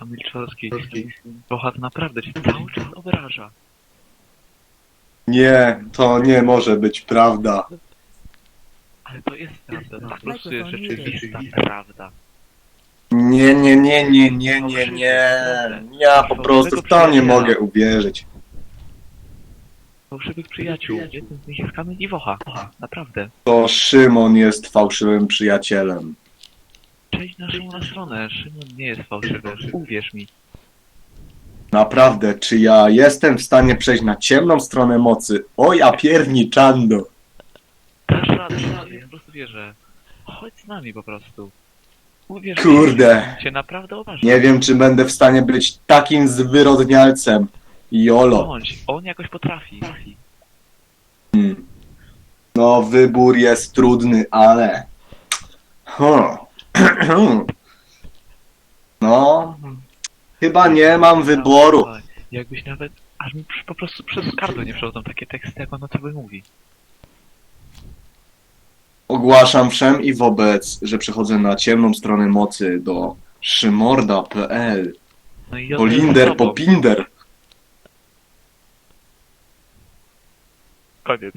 Kamil Czorski. Bohat naprawdę cię cały czas obraża. Nie, to nie może być prawda. Ale to jest prawda, no po prostu jest rzeczywista prawda. Nie, nie, nie, nie, nie, nie, nie. Ja po prostu w to nie mogę uwierzyć. Fałszywych przyjaciół. Jednym z nich jest Kamil i Wocha. Naprawdę. To Szymon jest fałszywym przyjacielem. Przejdź na Szymona stronę. Szymon nie jest fałszywy. Uwierz mi. Naprawdę, czy ja jestem w stanie przejść na ciemną stronę mocy? O ja pierniczando. Dasz radę, ja po prostu wierzę. Chodź z nami po prostu. Uwierz mi. Kurde. Cię naprawdę uważam. Nie wiem, czy będę w stanie być takim zwyrodnialcem. Jolo. Bądź, on jakoś potrafi. Hmm. No, wybór jest trudny, ale. Hmm. No. Chyba nie mam wyboru. Dawaj. Jakbyś nawet, aż mi przy- po prostu przez gardło nie przechodzą takie teksty, jak on o tobie mówi. Ogłaszam wszem i wobec, że przechodzę na ciemną stronę mocy do szymorda.pl. No i Polinder jest osobą. pinder. Koniec.